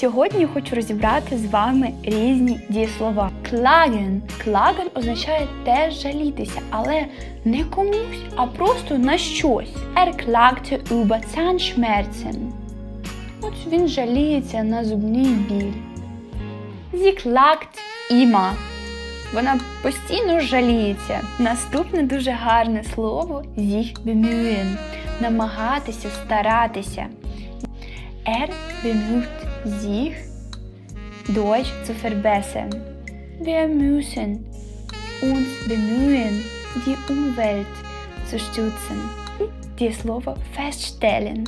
Сьогодні хочу розібрати з вами різні дієслова. Klagen. Klagen означає теж жалітися, але не комусь, а просто на щось. Er klagte über Zahnschmerzen. От він жаліється на зубний біль. Sie klagt immer. Вона постійно жаліється. Наступне дуже гарне слово sich bemühen. Намагатися, старатися. Er bemüht sich, Deutsch zu verbessern. Wir müssen uns bemühen, die Umwelt zu stützen. Дієслово feststellen.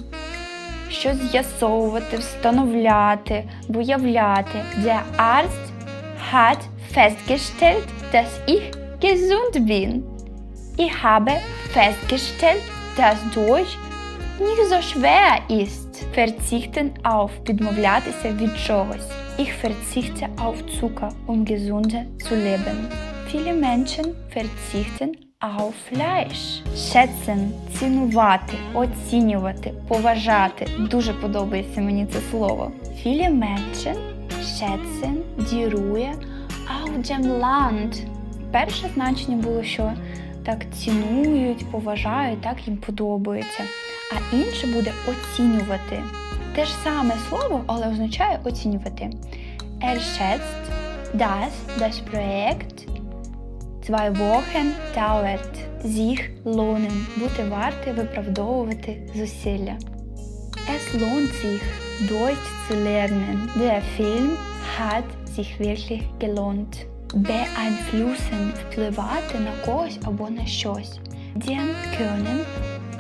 Що з'ясовувати, встановляти, виявляти. Der Arzt hat festgestellt, dass ich gesund bin. Ich habe festgestellt, dass Deutsch nicht so schwer ist. Verzichten auf – відмовлятися від чогось. Ich verzichte auf Zucker, um gesund zu leben. Viele Menschen verzichten auf Fleisch. Schätzen – цінувати, оцінювати, поважати. Дуже подобається мені це слово. Viele Menschen schätzen die Ruhe auf dem Land. Перше значення було, що так цінують, поважають, так їм подобається. А інше буде оцінювати. Те ж саме слово, але означає оцінювати. Er dass das Projekt zwei Wochen dauert. Sich lohnen. Бути варте виправдовувати зусилля. Es lohnt sich, Deutsch zu lernen. Der Film hat sich wirklich gelohnt. Beeinflussen – впливати на когось або на щось. Den können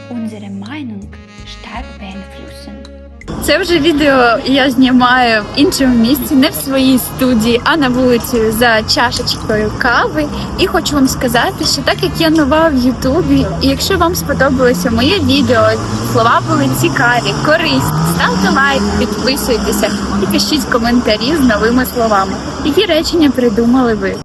unsere Meinung stark beeinflussen. Це вже відео я знімаю в іншому місці, не в своїй студії, а на вулиці за чашечкою кави. І хочу вам сказати, що так як я нова в Ютубі, і якщо вам сподобалося моє відео, слова були цікаві, корисні, ставте лайк, підписуйтеся і пишіть коментарі з новими словами. Які речення придумали ви?